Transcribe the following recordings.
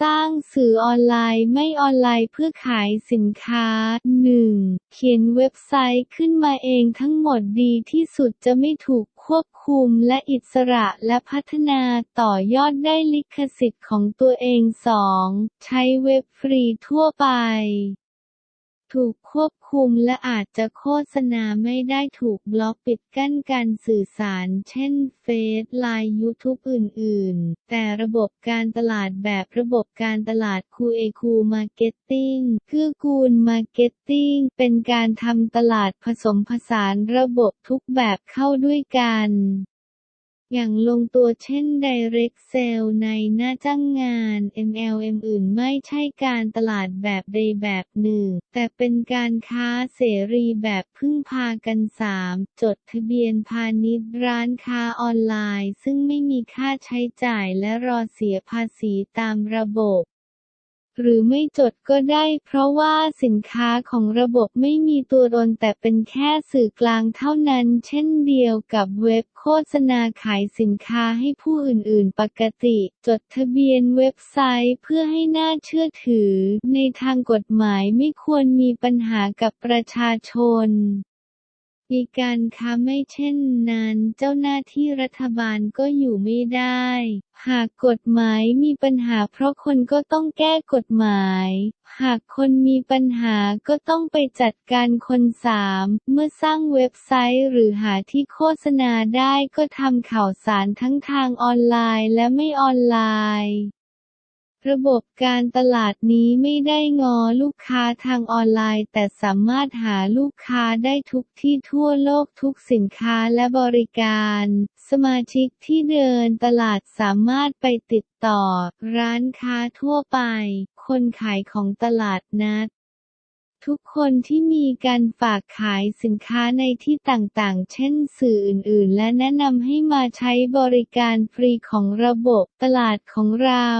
สร้างสื่อออนไลน์ไม่ออนไลน์เพื่อขายสินค้า 1. เขียนเว็บไซต์ขึ้นมาเองทั้งหมดดีที่สุดจะไม่ถูกควบคุมและอิสระและพัฒนาต่อยอดได้ลิขสิทธิ์ของตัวเอง 2. ใช้เว็บฟรีทั่วไป ถูกควบคุมและอาจจะโฆษณาไม่ได้ถูกบล็อกปิดกั้นการสื่อสาร เช่นเฟซไลน์ยูทูบอื่นๆ แต่ระบบการตลาดแบบระบบการตลาดคูเอคูมาร์เก็ตติ้งคือกูลมาร์เก็ตติ้งเป็นการทำตลาดผสมผสานระบบทุกแบบเข้าด้วยกัน อย่างลงตัวเช่น Direct Sale ในหน้าจ้างงาน MLM อื่นไม่ใช่การตลาดแบบใดแบบหนึ่ง แต่เป็นการค้าเสรีแบบพึ่งพากัน 3. จดทะเบียนพาณิชย์ร้านค้าออนไลน์ ซึ่งไม่มีค่าใช้จ่ายและรอเสียภาษีตามระบบ หรือไม่จดก็ได้ เพราะว่าสินค้าของระบบไม่มีตัวตนแต่เป็นแค่สื่อกลางเท่านั้น เช่นเดียวกับเว็บโฆษณาขายสินค้าให้ผู้อื่นๆ ปกติ จดทะเบียนเว็บไซต์เพื่อให้น่าเชื่อถือ ในทางกฎหมายไม่ควรมีปัญหากับประชาชน มีการค้าไม่เช่นนั้น เจ้าหน้าที่รัฐบาลก็อยู่ไม่ได้ หากกฎหมายมีปัญหาเพราะคนก็ต้องแก้กฎหมาย หากคนมีปัญหาก็ต้องไปจัดการคนสามเมื่อสร้างเว็บไซต์หรือหาที่โฆษณาได้ก็ทำข่าวสารทั้งทางออนไลน์และไม่ออนไลน์ ระบบการตลาดนี้ไม่ได้งอลูกค้าทางออนไลน์ แต่สามารถหาลูกค้าได้ทุกที่ทั่วโลกทุกสินค้าและบริการ สมาชิกที่เดินตลาดสามารถไปติดต่อ ร้านค้าทั่วไป คนขายของตลาดนัด ทุกคนที่มีการฝากขายสินค้าในที่ต่างๆ เช่นสื่ออื่นๆ และแนะนำให้มาใช้บริการฟรีของระบบตลาดของเรา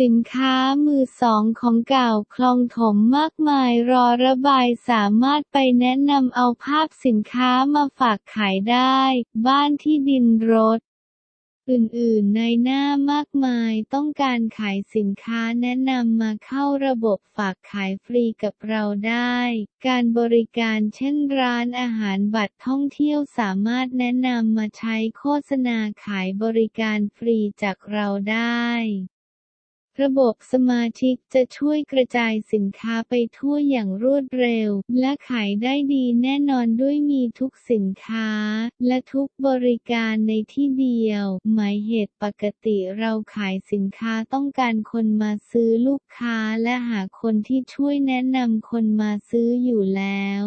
สินค้ามือสองของเก่าคลองถมมากมายรอระบายสามารถไปแนะนำเอาภาพสินค้ามาฝากขายได้ บ้านที่ดินรถ อื่นๆในหน้ามากมายต้องการขายสินค้าแนะนำมาเข้าระบบฝากขายฟรีกับเราได้ การบริการเช่นร้านอาหารบัตรท่องเที่ยวสามารถแนะนำมาใช้โฆษณาขายบริการฟรีจากเราได้ ระบบสมาชิกจะช่วยกระจายสินค้าไปทั่วอย่างรวดเร็ว และขายได้ดีแน่นอนด้วยมีทุกสินค้า และทุกบริการในที่เดียว หมายเหตุปกติเราขายสินค้าต้องการคนมาซื้อลูกค้าและหาคนที่ช่วยแนะนำคนมาซื้ออยู่แล้ว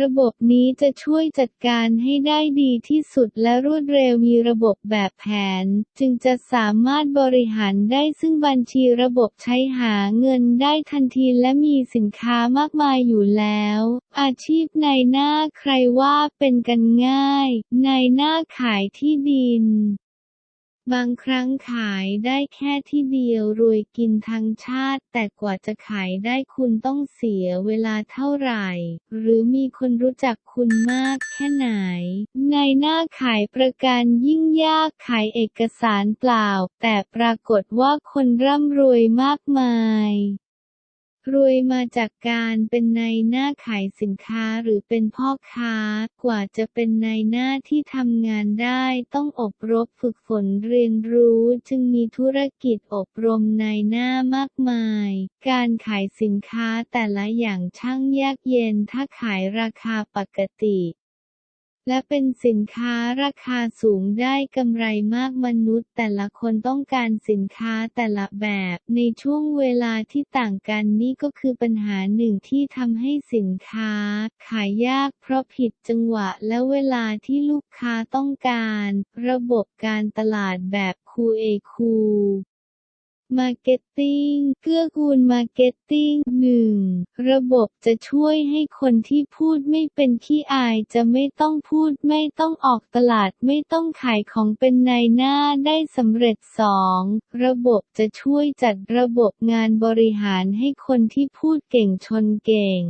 ระบบนี้จะช่วยจัดการให้ได้ดีที่สุดและรวดเร็วมีระบบแบบแผน จึงจะสามารถบริหารได้ซึ่งบัญชีระบบใช้หาเงินได้ทันทีและมีสินค้ามากมายอยู่แล้ว อาชีพในหน้าใครว่าเป็นกันง่ายในหน้าขายที่ดิน บางครั้งขายได้แค่ที่เดียวรวยกินทั้งชาติ แต่กว่าจะขายได้คุณต้องเสียเวลาเท่าไหร่ หรือมีคนรู้จักคุณมากแค่ไหน ในหน้าขายประกันยิ่งยากขายเอกสารเปล่า แต่ปรากฏว่าคนร่ำรวยมากมาย รวยมาจากการเป็นในายหน้าขายสินค้าหรือเป็นพ่อค้า กว่าจะเป็นในายหน้าที่ทำงานได้ต้องอบรมฝึกฝนเรียนรู้จึงมีธุรกิจอบรมในายหน้ามากมาย การขายสินค้าแต่ละอย่างช่างยากเย็นถ้าขายราคาปกติ และเป็นสินค้าราคาสูงได้กำไรมากมนุษย์ แต่ละคนต้องการสินค้าแต่ละแบบ ในช่วงเวลาที่ต่างกันนี่ก็คือปัญหาหนึ่งที่ทำให้สินค้า ขายยากเพราะผิดจังหวะและเวลาที่ลูกค้าต้องการ ระบบการตลาดแบบคูเอคู มาร์เก็ตติ้ง เกื้อกูลมาร์เก็ตติ้งหนึ่งระบบจะช่วยให้คนที่พูดไม่เป็นขี้อายจะไม่ต้องพูดไม่ต้องออกตลาดไม่ต้องขายของเป็นในายหน้าได้สำเร็จสองระบบจะช่วยจัดระบบงานบริหารให้คนที่พูดเก่งชนเก่ง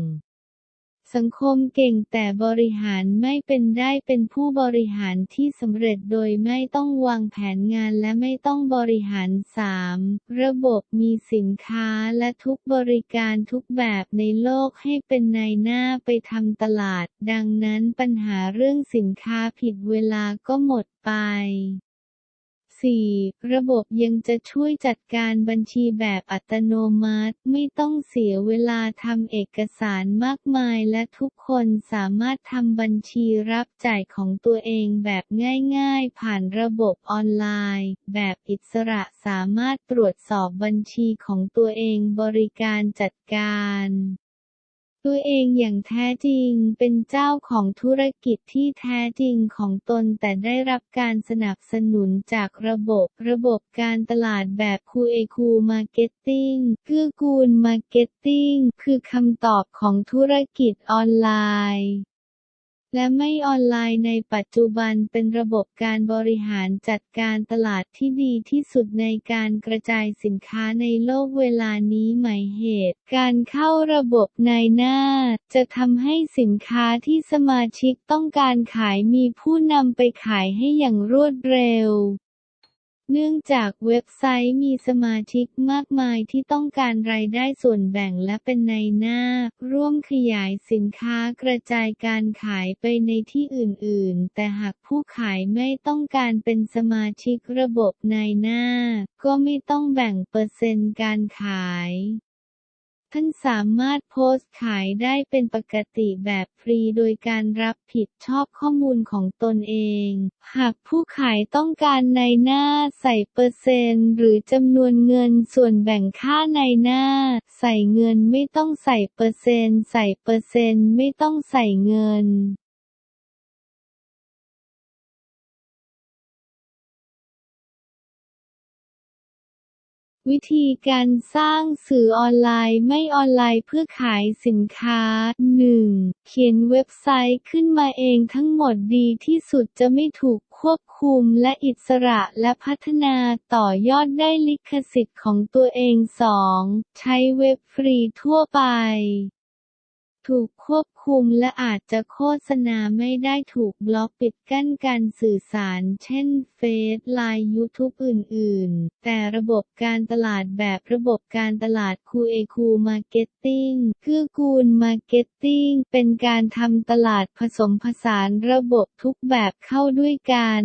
สังคมเก่งแต่บริหารไม่เป็นได้เป็นผู้บริหารที่สำเร็จโดยไม่ต้องวางแผนงานและไม่ต้องบริหาร 3. ระบบมีสินค้าและทุกบริการทุกแบบในโลกให้เป็นนายหน้าไปทำตลาด ดังนั้นปัญหาเรื่องสินค้าผิดเวลาก็หมดไป 4. ระบบยังจะช่วยจัดการบัญชีแบบอัตโนมัติ ไม่ต้องเสียเวลาทำเอกสารมากมายและทุกคนสามารถทำบัญชีรับจ่ายของตัวเองแบบง่ายๆ ผ่านระบบออนไลน์ แบบอิสระสามารถตรวจสอบบัญชีของตัวเองบริการจัดการ ตัวเองอย่างแท้จริงเป็นเจ้าของธุรกิจที่แท้จริงของตนแต่ได้รับการสนับสนุนจากระบบระบบการตลาดแบบคูเอคูมาร์เก็ตติ้งเกื้อกูลมาร์เก็ตติ้งคือคำตอบของธุรกิจออนไลน์ และไม่ออนไลน์ในปัจจุบันเป็นระบบการบริหารจัดการตลาดที่ดีที่สุดในการกระจายสินค้าในโลกเวลานี้หมายเหตุ การเข้าระบบในหน้า จะทำให้สินค้าที่สมาชิกต้องการขายมีผู้นำไปขายให้อย่างรวดเร็ว เนื่องจากเว็บไซต์มีสมาชิกมากมายที่ต้องการรายได้ส่วนแบ่งและเป็นในหน้า ร่วมขยายสินค้ากระจายการขายไปในที่อื่นๆ แต่หากผู้ขายไม่ต้องการเป็นสมาชิกระบบในหน้า ก็ไม่ต้องแบ่งเปอร์เซ็นต์การขาย ท่านสามารถโพสต์ขายได้เป็นปกติแบบฟรีโดยการรับผิดชอบข้อมูลของตนเอง หากผู้ขายต้องการในหน้าใส่เปอร์เซ็นต์หรือจำนวนเงินส่วนแบ่งค่าในหน้า ใส่เงินไม่ต้องใส่เปอร์เซ็นต์ใส่เปอร์เซ็นต์ไม่ต้องใส่เงิน วิธีการสร้างสื่อออนไลน์ไม่ออนไลน์เพื่อขายสินค้า 1. เขียนเว็บไซต์ขึ้นมาเองทั้งหมดดีที่สุดจะไม่ถูกควบคุมและอิสระและพัฒนาต่อยอดได้ลิขสิทธิ์ของตัวเอง 2. ใช้เว็บฟรีทั่วไป ถูกควบคุมและอาจจะโฆษณาไม่ได้ถูกบล็อกปิดกั้นการสื่อสาร เช่นเฟซไลน์ยูทูบอื่นๆ แต่ระบบการตลาดแบบระบบการตลาดคูเอคูมาร์เก็ตติ้งคือกูลมาร์เก็ตติ้งเป็นการทำตลาดผสมผสานระบบทุกแบบเข้าด้วยกัน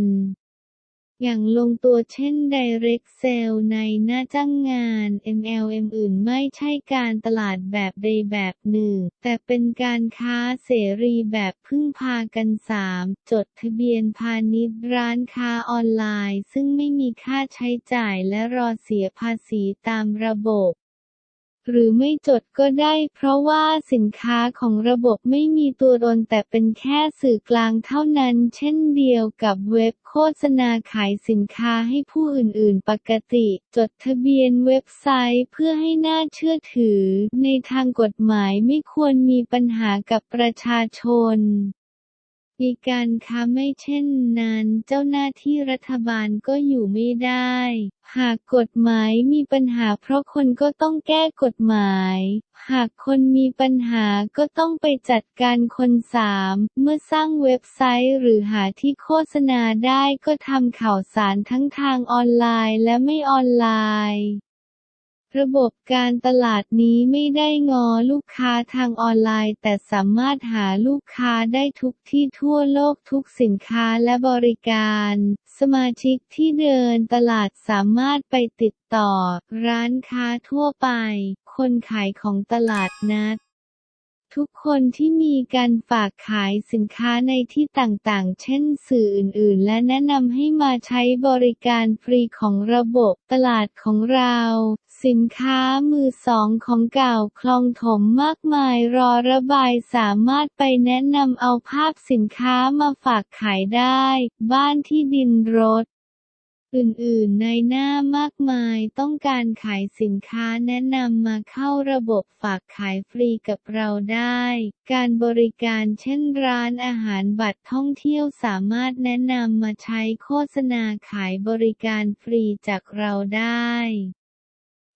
อย่างลงตัวเช่น Direct Sale ในหน้าจ้างงาน MLM อื่นไม่ใช่การตลาดแบบใดแบบหนึ่ง แต่เป็นการค้าเสรีแบบพึ่งพากันสามจดทะเบียนพาณิชย์ร้านค้าออนไลน์ ซึ่งไม่มีค่าใช้จ่ายและรอเสียภาษีตามระบบ หรือไม่จดก็ได้ เพราะว่าสินค้าของระบบไม่มีตัวตนแต่เป็นแค่สื่อกลางเท่านั้น เช่นเดียวกับเว็บโฆษณาขายสินค้าให้ผู้อื่นๆ ปกติ จดทะเบียนเว็บไซต์เพื่อให้น่าเชื่อถือ ในทางกฎหมายไม่ควรมีปัญหากับประชาชน มีการค้าไม่เช่นนั้น เจ้าหน้าที่รัฐบาลก็อยู่ไม่ได้ หากกฎหมายมีปัญหาเพราะคนก็ต้องแก้กฎหมาย หากคนมีปัญหาก็ต้องไปจัดการคนสามเมื่อสร้างเว็บไซต์หรือหาที่โฆษณาได้ก็ทำข่าวสารทั้งทางออนไลน์และไม่ออนไลน์ ระบบการตลาดนี้ไม่ได้งอลูกค้าทางออนไลน์ แต่สามารถหาลูกค้าได้ทุกที่ทั่วโลกทุกสินค้าและบริการ สมาชิกที่เดินตลาดสามารถไปติดต่อ ร้านค้าทั่วไป คนขายของตลาดนัด ทุกคนที่มีการฝากขายสินค้าในที่ต่างๆ เช่นสื่ออื่น ๆ และแนะนำให้มาใช้บริการฟรีของระบบตลาดของเรา สินค้ามือสองของเก่าคลองถมมากมายรอระบายสามารถไปแนะนำเอาภาพสินค้ามาฝากขายได้ บ้านที่ดินรถ อื่นๆ ในหน้ามากมายต้องการขายสินค้าแนะนำมาเข้าระบบฝากขายฟรีกับเราได้ การบริการเช่นร้านอาหารบัตรท่องเที่ยวสามารถแนะนำมาใช้โฆษณาขายบริการฟรีจากเราได้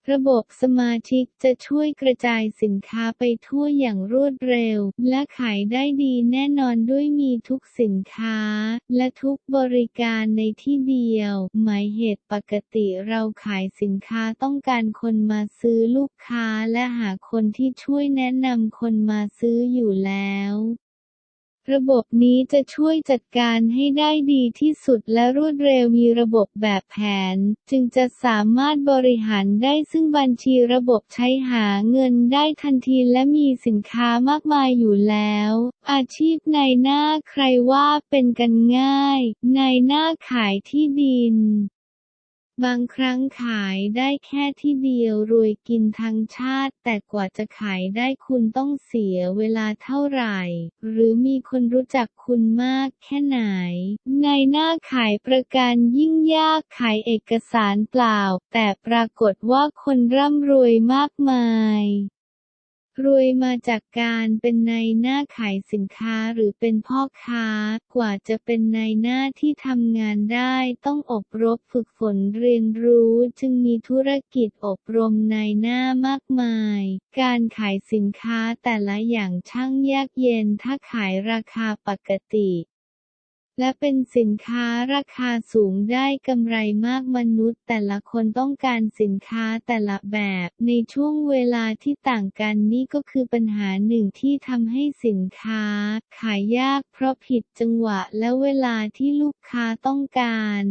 ระบบสมาชิกจะช่วยกระจายสินค้าไปทั่วอย่างรวดเร็ว และขายได้ดีแน่นอนด้วยมีทุกสินค้า และทุกบริการในที่เดียว หมายเหตุปกติเราขายสินค้าต้องการคนมาซื้อลูกค้าและหาคนที่ช่วยแนะนำคนมาซื้ออยู่แล้ว ระบบนี้จะช่วยจัดการให้ได้ดีที่สุดและรวดเร็วมีระบบแบบแผน จึงจะสามารถบริหารได้ซึ่งบัญชีระบบใช้หาเงินได้ทันทีและมีสินค้ามากมายอยู่แล้ว อาชีพนายหน้าใครว่าเป็นกันง่าย นายหน้าขายที่ดิน บางครั้งขายได้แค่ที่เดียวรวยกินทั้งชาติ แต่กว่าจะขายได้คุณต้องเสียเวลาเท่าไหร่ หรือมีคนรู้จักคุณมากแค่ไหน ในหน้าขายประกันยิ่งยากขายเอกสารเปล่า แต่ปรากฏว่าคนร่ำรวยมากมาย รวยมาจากการเป็นนายหน้าขายสินค้าหรือเป็นพ่อค้า กว่าจะเป็นนายหน้าที่ทำงานได้ต้องอบรมฝึกฝนเรียนรู้จึงมีธุรกิจอบรมนายหน้ามากมาย การขายสินค้าแต่ละอย่างช่างยากเย็นถ้าขายราคาปกติ และเป็นสินค้าราคาสูงได้กำไรมากมนุษย์ แต่ละคนต้องการสินค้าแต่ละแบบ ในช่วงเวลาที่ต่างกันนี่ก็คือปัญหาหนึ่งที่ทำให้สินค้า ขายยากเพราะผิดจังหวะและเวลาที่ลูกค้าต้องการ